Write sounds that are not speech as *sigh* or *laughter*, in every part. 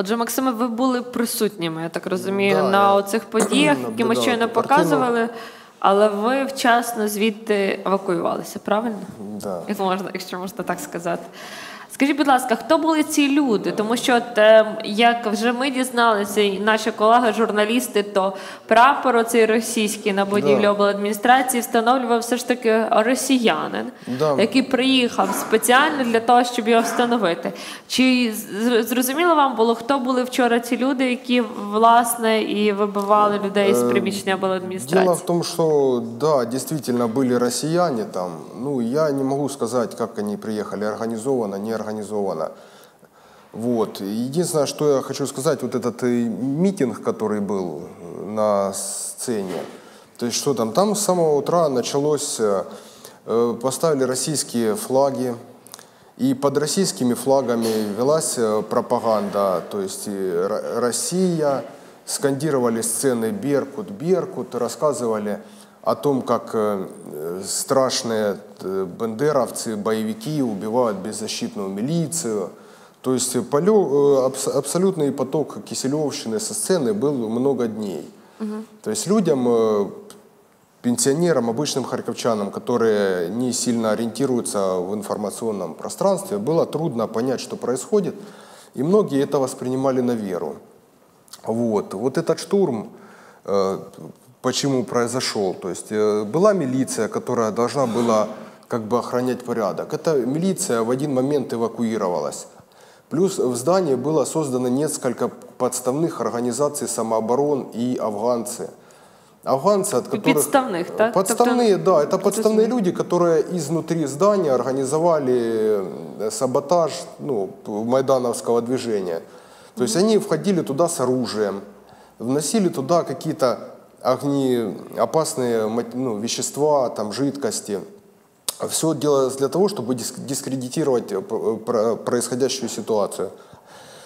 Отже, Максиме, ви були присутніми, я так розумію, да, на я... цих *clears throat* подіях, які ми щойно показували. Але ви вчасно звідти евакуювалися, правильно? Да. Як можна, якщо можна так сказати. Скажіть, будь ласка, хто були ці люди? Тому що, от, е, як вже ми дізналися, і наші колеги-журналісти, то прапор оцей російський на будівлі да. обладміністрації встановлював все ж таки росіянин, да. який приїхав спеціально для того, щоб його встановити. Чи зрозуміло вам було, хто були вчора ці люди, які власне і вибивали людей з приміщення обладміністрації? Дело в тому, що да, дійсно були росіяни там. Ну я не можу сказати, як вони приїхали організовано, не организовано. Вот. Единственное, что я хочу сказать, вот этот э, митинг, который был э, на сцене, то есть что там, там с самого утра началось, э, поставили российские флаги, и под российскими флагами велась пропаганда, то есть Россия, скандировали сцены «Беркут», «Беркут», рассказывали о том, как страшные э, бендеровцы, боевики убивают беззащитную милицию. То есть полё, э, абсолютный поток Киселевщины со сцены был много дней. Угу. То есть людям, пенсионерам, обычным харьковчанам, которые не сильно ориентируются в информационном пространстве, было трудно понять, что происходит, и многие это воспринимали на веру. Вот, вот этот штурм почему произошел. То есть э, была милиция, которая должна была как бы охранять порядок. Эта милиция в один момент эвакуировалась. Плюс в здании было создано несколько подставных организаций самооборон и афганцы. Афганцы, от которых... Подставных, да? Подставные, да. Это подставные люди, которые изнутри здания организовали э, саботаж ну, майдановского движения. То есть они входили туда с оружием, вносили туда какие-то огни, опасные ну, вещества, там, жидкости. Все делалось для того, чтобы дискредитировать э, э, происходящую ситуацию.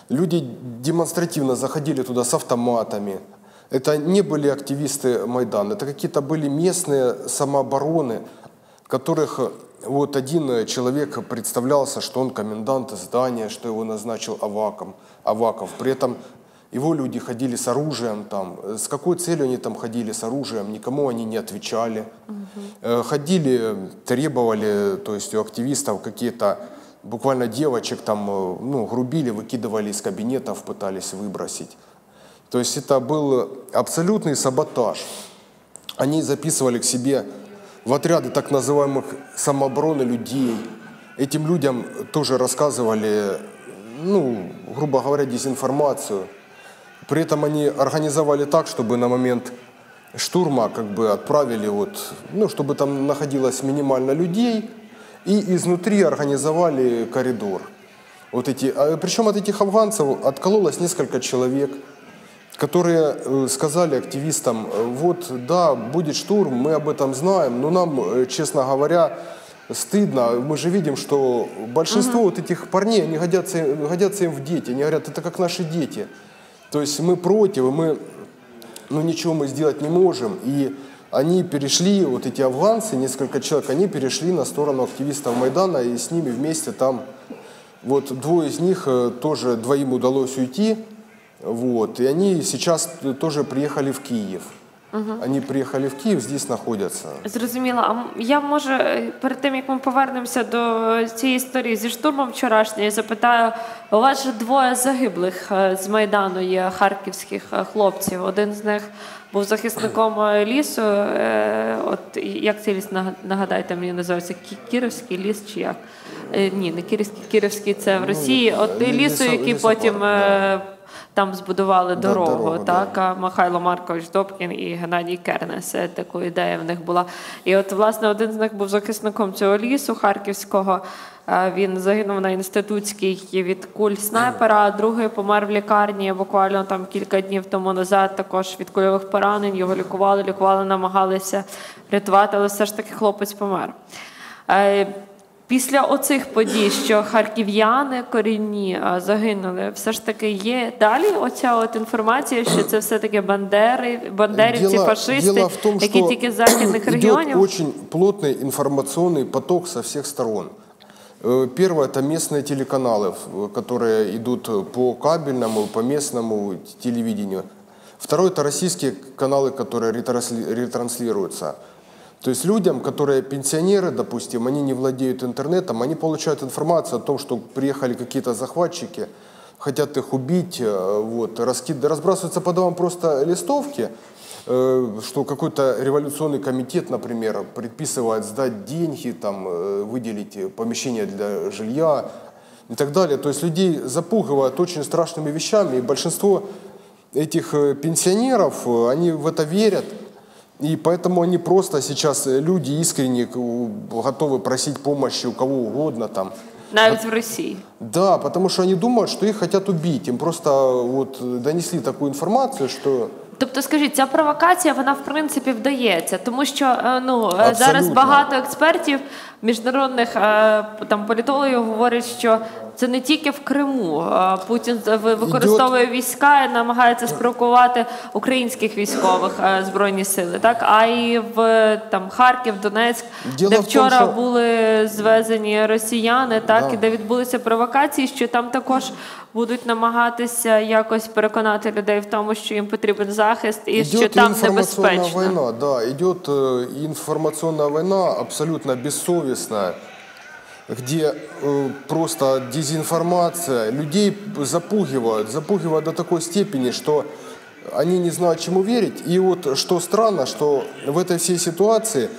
Люди демонстративно заходили туда с автоматами. Это не были активисты Майдана, это какие-то были местные самообороны, которых э, вот один человек представлялся, что он комендант здания, что его назначил Аваком, Аваков. При этом его люди ходили с оружием там. С какой целью они там ходили с оружием? Никому они не отвечали. Угу. Ходили, требовали, то есть у активистов какие-то буквально девочек там, э, ну, грубили, выкидывали из кабинетов, пытались выбросить. То есть это был абсолютный саботаж. Они записывали к себе в отряды так называемых самообороны людей. Этим людям тоже рассказывали, ну, грубо говоря, дезинформацию – при этом они организовали так, чтобы на момент штурма как бы отправили вот, ну, чтобы там находилось минимально людей, и изнутри организовали коридор. Вот эти, а причем от этих афганцев откололось несколько человек, которые э, сказали активистам, вот да, будет штурм, мы об этом знаем, но нам, э, честно говоря, стыдно. Мы же видим, что большинство угу. вот этих парней, они годятся, годятся им в дети. Они говорят, это как наши дети. То есть мы против, мы, ну ничего мы сделать не можем. И они перешли, вот эти афганцы, несколько человек, они перешли на сторону активистов Майдана, и с ними вместе там, вот двое из них э, тоже, двоим удалось уйти, вот, и они сейчас тоже приехали в Киев. Угу. Вони приїхали в Київ, здесь знаходяться. Зрозуміло. А я може перед тим як ми повернемося до цієї історії зі штурмом вчорашньої, запитаю у вас же двоє загиблих е, з майдану є харківських е, хлопців. Один з них був захисником е, лісу. От як цей ліс нагадайте, мені називається Кіровський ліс чи як? Ні, не Кіровський, Кіровський це в ну, Росії. От лісу, який потім там збудували дорогу. дорогу так, да. Михайло Маркович Добкін і Геннадій Кернес. Таку ідея в них була. І от, власне, один з них був захисником цього лісу харківського. Він загинув на інститутській від куль снайпера, а другий помер в лікарні буквально там кілька днів тому назад. Також від кульових поранень його лікували, лікували, намагалися рятувати, але все ж таки хлопець помер. Е, Після оцих подій, що харків'яни корінні загинули, все ж таки є далі. Оця от інформація, що це все таки бандери, бандерівці, дело, фашисти, дело в том, які тільки з західних регіонів. Дуже плотний інформаційний поток з усіх сторон. Э, первое – это местные телеканалы, которые идут по кабельному, по местному телевидению. Второе – это российские каналы, которые ретранслируются. То есть людям, которые пенсионеры, допустим, они не владеют интернетом, они получают информацию о том, что приехали какие-то захватчики, хотят их убить, э, вот, раскид... разбрасываются по домам просто листовки, Э, что какой-то революционный комитет, например, предписывает сдать деньги, там, э, выделить помещение для жилья и так далее. То есть людей запугивают очень страшными вещами, и большинство этих пенсионеров, они в это верят, и поэтому они просто сейчас, люди искренне готовы просить помощи у кого угодно там. Навіть в России. Да, потому что они думают, что их хотят убить. Им просто вот донесли такую информацию, что Тобто, скажіть, ця провокація вона в принципі вдається, тому що е, ну Абсолютно. зараз багато експертів міжнародних е, там політологів говорять, що це не тільки в Криму. Путін використовує війська і намагається спровокувати українських військових е, збройні сили, так а й в там Харків, Донецьк, Діло де вчора тому, що... були звезені росіяни, так да. і де відбулися провокації, що там також будуть намагатися якось переконати людей в тому, що їм потрібен захист і Идет що там небезпечно. Война, да, идет информационная война абсолютно бессовестная где э, просто дезинформация, людей запугивают, запугивают до такой степени, что они не знают, чему верить. И вот что странно, что в этой всей ситуации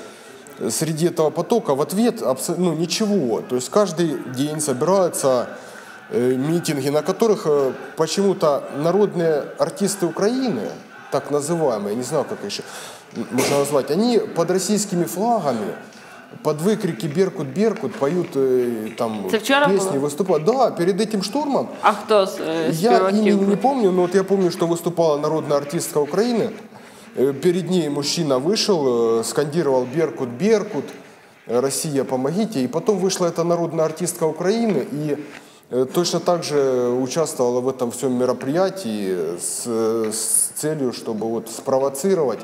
среди этого потока в ответ ну, ничего. То есть каждый день собираются э, митинги, на которых э, почему-то народные артисты Украины, так называемые, не знаю, как еще можно назвать, они под российскими флагами под выкрики «Беркут, Беркут» поют э, там Це вчора песни, було? выступают. Да, перед этим штурмом. А хто з е, Я имени не помню, но вот я помню, что выступала народная артистка Украины. Э, перед ней мужчина вышел, э, скандировал «Беркут, Беркут», «Россия, помогите». И потом вышла эта народная артистка Украины и точно так же участвовала в этом всем мероприятии с, с целью, чтобы вот спровоцировать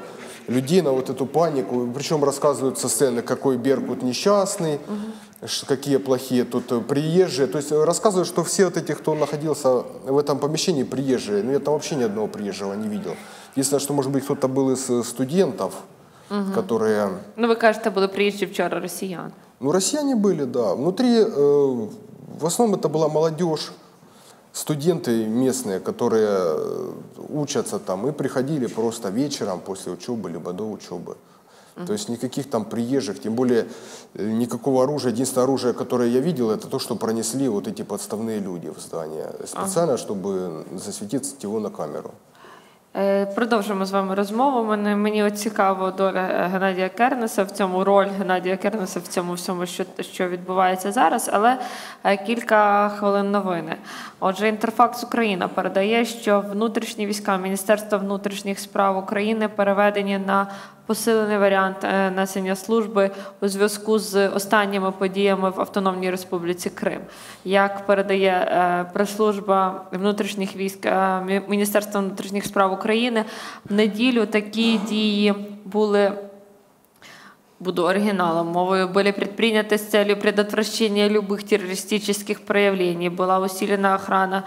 людей на вот эту панику. Причем рассказываются сцены, какой Беркут несчастный, угу. какие плохие тут э, приезжие. То есть рассказывают, что все вот эти, кто находился в этом помещении, приезжие. Но я там вообще ни одного приезжего не видел. Единственное, что, может быть, кто-то был из э, студентов, угу. которые... Ну, вы кажете, были приезжие вчера россиян. Ну, россияне были, да. Внутри, э, в основном это была молодежь, студенты местные, которые э, учатся там, и приходили просто вечером после учебы, либо до учебы. То есть никаких там приезжих, тем более э, никакого оружия. Единственное оружие, которое я видел, это то, что пронесли вот эти подставные люди в здание. Специально, ага. чтобы засветить его на камеру. Е, продовжимо з вами розмову. Мені мені цікаво доля Геннадія Кернеса в цьому роль Геннадія Кернеса в цьому всьому, що що відбувається зараз. Але е, кілька хвилин новини. Отже, інтерфакс Україна передає, що внутрішні війська Міністерства внутрішніх справ України переведені на посилений варіант е, несення служби у зв'язку з останніми подіями в Автономній Республіці Крим. Як передає е, прес-служба внутрішніх військ е, Міністерства внутрішніх справ України в неділю такі дії були. Буду оригиналом мовою, были предприняты с целью предотвращения любых террористических проявлений. Была усилена охрана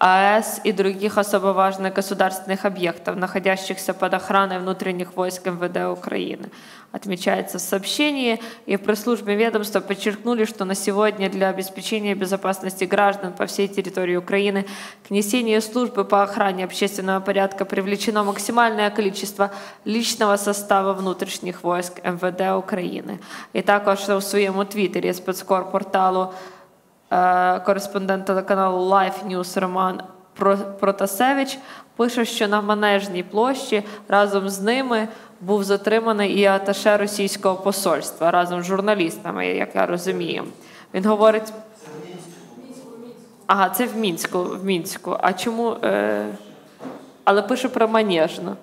АЭС и других особо важных государственных объектов, находящихся под охраной внутренних войск МВД Украины. Отмечается в сообщении, и в пресс-службе ведомства подчеркнули, что на сегодня для обеспечения безопасности граждан по всей территории Украины к несению службы по охране общественного порядка привлечено максимальное количество личного состава внутренних войск МВД Украины. И також у своєму твіттері спецкор порталу Е, кореспондент телеканалу Life News Роман Протасевич пише, що на Манежній площі разом з ними був затриманий і аташе російського посольства разом з журналістами, як я розумію. Він говорить. Ага, це в Мінську. в Мінську. А чому? Е... Але пише про Манежну.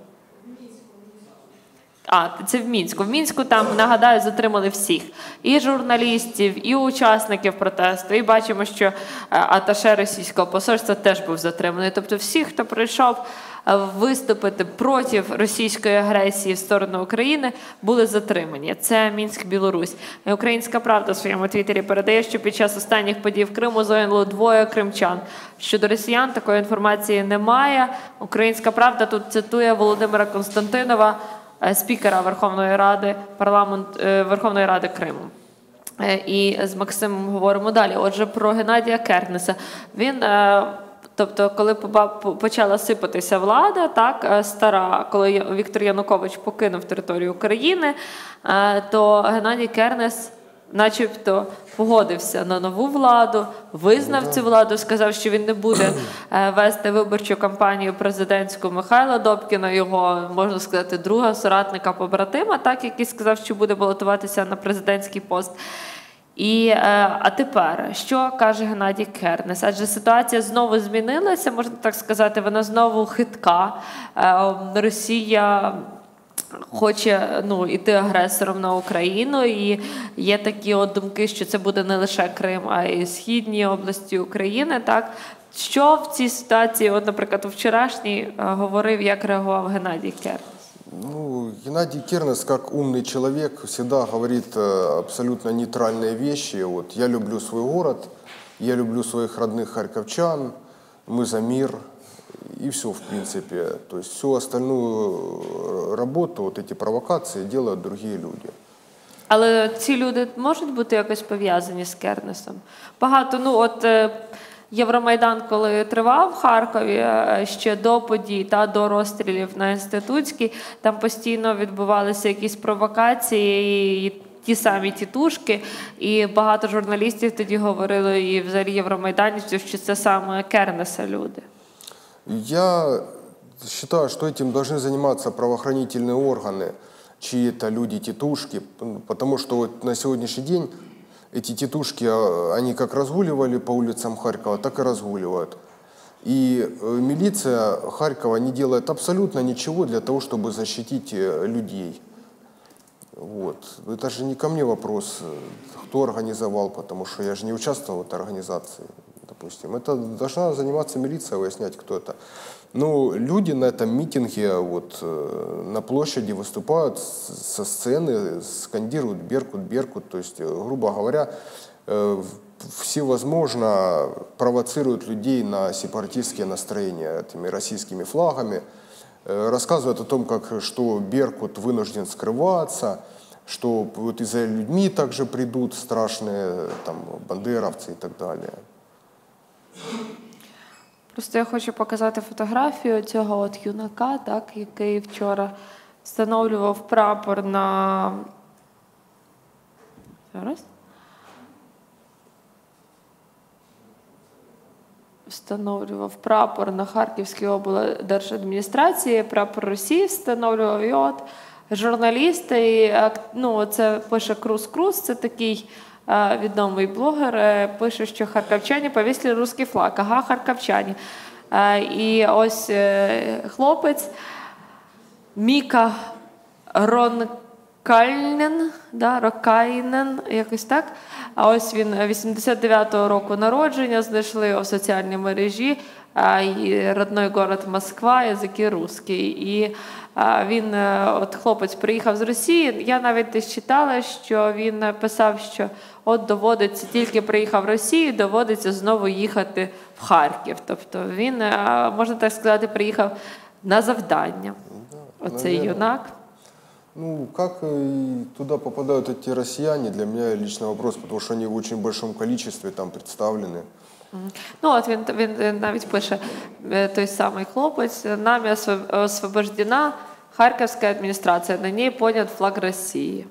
А, це в мінську. В мінську там нагадаю, затримали всіх і журналістів, і учасників протесту. І бачимо, що е, аташе російського посольства теж був затриманий. Тобто, всі, хто прийшов е, виступити проти російської агресії в сторону України, були затримані. Це Мінськ, Білорусь. Українська правда в своєму твіттері передає, що під час останніх подій в Криму загинуло двоє кримчан. Щодо росіян такої інформації немає. Українська правда тут цитує Володимира Константинова, спікера Верховної Ради парламент е, Верховної Ради Криму. Е, І з Максимом говоримо далі. Отже, про Геннадія Кернеса. Він, е, тобто, коли почала сипатися влада, так е, стара, коли Віктор Янукович покинув територію України, е, то Геннадій Кернес. Начебто погодився на нову владу, визнав цю владу, сказав, що він не буде е, вести виборчу кампанію президентську Михайла Добкіна, його можна сказати, друга соратника побратима, так який сказав, що буде балотуватися на президентський пост. І е, а тепер що каже Геннадій Кернес? Адже ситуація знову змінилася, можна так сказати, вона знову хитка. Е, Росія хоче ну, іти агресором на Україну, і є такі от думки, що це буде не лише Крим, а й східні області України. Так що в цій ситуації, от, наприклад, у вчорашній е, говорив, як реагував Геннадій Кернес? Ну, Геннадий Кернес, как умный человек, всегда говорит э, абсолютно нейтральные вещи. Вот, я люблю свой город, я люблю своих родных харьковчан, мы за мир, и все, в принципе. То есть всю остальную э, работу, вот эти провокации делают другие люди. Але ці люди можуть бути якось пов'язані з Кернесом. Багато, ну от е, Євромайдан, коли тривав в Харкові е, ще до подій та до розстрілів на інститутській, там постійно відбувалися якісь провокації. І Ті самі тітушки, і багато журналістів тоді говорили, і взагалі євромайданівців, що це саме Кернеса люди. Я считаю, что этим должны заниматься правоохранительные органы, чьи-то люди-тетушки, потому что вот на сегодняшний день эти тетушки, а, они как разгуливали по улицам Харькова, так и разгуливают. И э, милиция Харькова не делает абсолютно ничего для того, чтобы защитить э, людей. Вот. Это же не ко мне вопрос, э, кто организовал, потому что я же не участвовал в этой организации, допустим. Это должна заниматься милиция, выяснять, кто это. Ну, люди на этом митинге вот, э, на площади выступают со сцены, скандируют «Беркут, Беркут», то есть, э, грубо говоря, э, всевозможно провоцируют людей на сепаратистские настроения этими российскими флагами, рассказывают о том, как, что Беркут вынужден скрываться, что вот и за людьми также придут страшные там, бандеровцы и так далее. Просто я хочу показати фотографію цього от юнака, так, який вчора встановлював прапор на. Зараз. Встановлював прапор на Харківській облдержадміністрації, прапор Росії встановлював. І от журналісти, і, ну, це пише Круз Круз, це такий відомий блогер, е, пише, що харківчані повісили русський флаг. Ага, харківчані. І ось е, хлопець Міка Ронкальнен, да, Рокайнен, якось так. А ось він 89-го року народження, знайшли в соціальній мережі а, і Родной город Москва, язики русський. І а, він, е, от хлопець, приїхав з Росії. Я навіть десь читала, що він писав, що от доводиться, тільки приїхав в Росію, доводиться знову їхати в Харків. Тобто він, е, можна так сказати, приїхав на завдання. Оцей наверно. юнак. Ну, как э, туда попадают эти россияне, для меня лично вопрос, потому что они в очень большом количестве там представлены. Ну, от він, він навіть пише е, той самий хлопець. Нами освобождена Харківська адміністрація. На ній понят флаг Росії.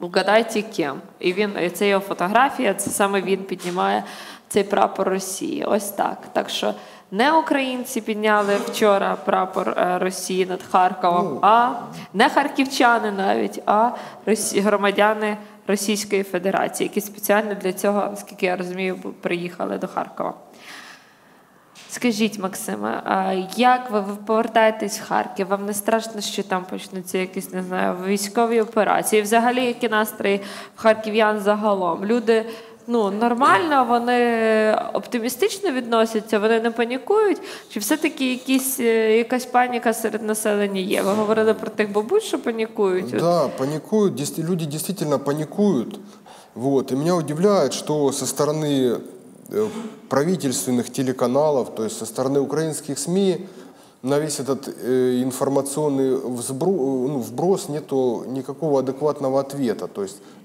Угадайте ким. І він і це його фотографія, це саме він піднімає цей прапор Росії. Ось так. Так що не українці підняли вчора прапор е, Росії над Харковом, а не харківчани навіть, а росі- громадяни Російської Федерації, які спеціально для цього, наскільки я розумію, приїхали до Харкова. Скажіть, Максиме, як ви, ви повертаєтесь в Харків? Вам не страшно, що там почнуться якісь, не знаю, військові операції? Взагалі, які настрої в харків'ян загалом? Люди ну, нормально, вони оптимістично відносяться, вони не панікують. Чи все-таки якісь, е, якась паніка серед населення є? Ви говорили про тих бабусь, що панікують. Да, паникуют, дес- люди действительно паникуют. Вот. И меня удивляет, что со стороны э, правительственных телеканалов, то есть со стороны украинских СМИ, на весь этот э, информационный взбру- ну, вброс нету никакого адекватного ответа. То есть э,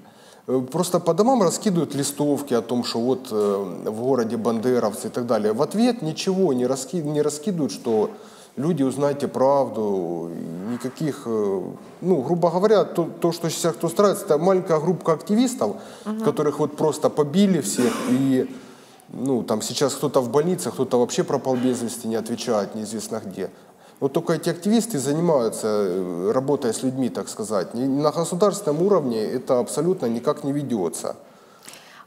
просто по домам раскидывают листовки о том, что вот э, в городе бандеровцы и так далее. В ответ ничего не, раски- не раскидывают, что люди, узнайте правду, никаких, э, ну, грубо говоря, то, то что сейчас кто устраивается, это маленькая группа активистов, которых вот просто побили всех, и, ну, там сейчас кто-то в больнице, кто-то вообще пропал без вести, не отвечает, неизвестно где. Вот только эти активисты занимаются э, работой с людьми, так сказать. И На государственном уровне это абсолютно никак не ведется.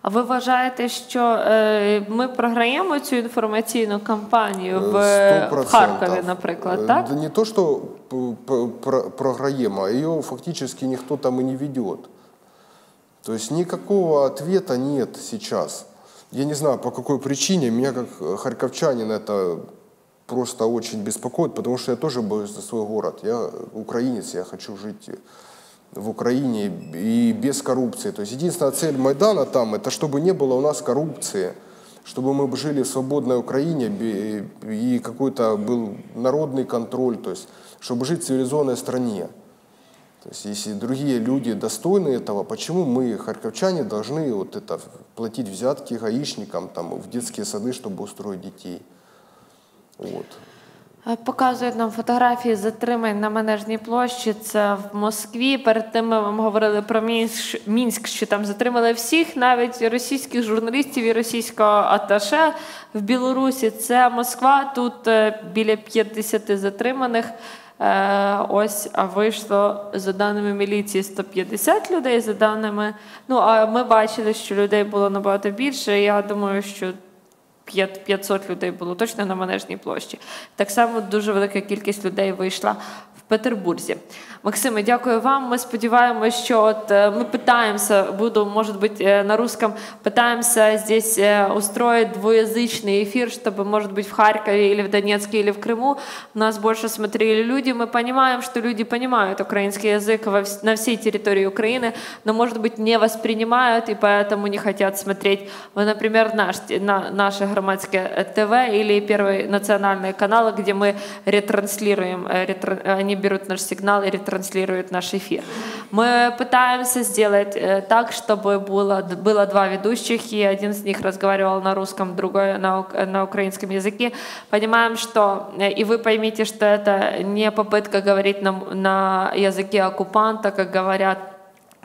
А ви вважаєте, що е, ми програємо цю інформаційну кампанію в, Э, в 100%. Харкові, наприклад, Э, так? Да не то, что п- п- про- программа, ее фактически никто там и не ведет. То есть никакого ответа нет сейчас. Я не знаю, по какой причине. Меня как э, харьковчанин это просто очень беспокоит, потому что я тоже боюсь за свой город. Я украинец, я хочу жить в Украине и без коррупции. То есть единственная цель Майдана там, это чтобы не было у нас коррупции, чтобы мы жили в свободной Украине и какой-то был народный контроль, то есть чтобы жить в цивилизованной стране. То есть если другие люди достойны этого, почему мы, харьковчане, должны вот это платить взятки гаишникам там, в детские сады, чтобы устроить детей? Вот. Е, Показують нам фотографії затримань на Манежній площі. Це в Москві. Перед тим ми вам говорили про Мінськ, Мінськ, що там затримали всіх, навіть російських журналістів і російського аташе в Білорусі. Це Москва. Тут е, біля 50 затриманих. Е, Ось а вийшло за даними міліції 150 людей. За даними, ну а ми бачили, що людей було набагато більше. Я думаю, що 500 людей було точно на Манежній площі. Так само дуже велика кількість людей вийшла в Петербурзі. Максиме, дякую вам. Ми сподіваємося, що от е, мы пытаемся, буду, может быть, э, на русском, пытаемся здесь э, устроить двуязычный эфир, чтобы, может быть, в Харькове или в Донецке или в Крыму нас больше смотрели люди. Мы понимаем, что люди понимают украинский язык во вс- на всей территории Украины, но, может быть, не воспринимают и поэтому не хотят смотреть, вот, например, наш, на, наше громадское ТВ или Первый национальный канал, где мы ретранслируем, э, ретра- они берут наш сигнал и ретранслируют наш эфир. Мы пытаемся сделать э, так, чтобы было, было два ведущих, и один из них разговаривал на русском, другой на, на украинском языке. Понимаем, что, э, и вы поймите, что это не попытка говорить на, на языке оккупанта, как говорят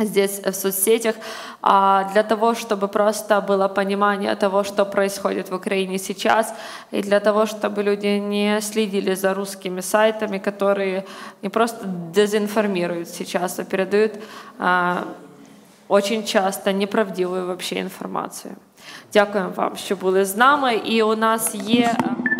здесь в соцсетях, а для того, чтобы просто было понимание того, что происходит в Украине сейчас, и для того, чтобы люди не следили за русскими сайтами, которые не просто дезинформируют сейчас, а передают а, очень часто неправдивую вообще інформацію. Дякуємо вам, що були з нами. І у нас є. а,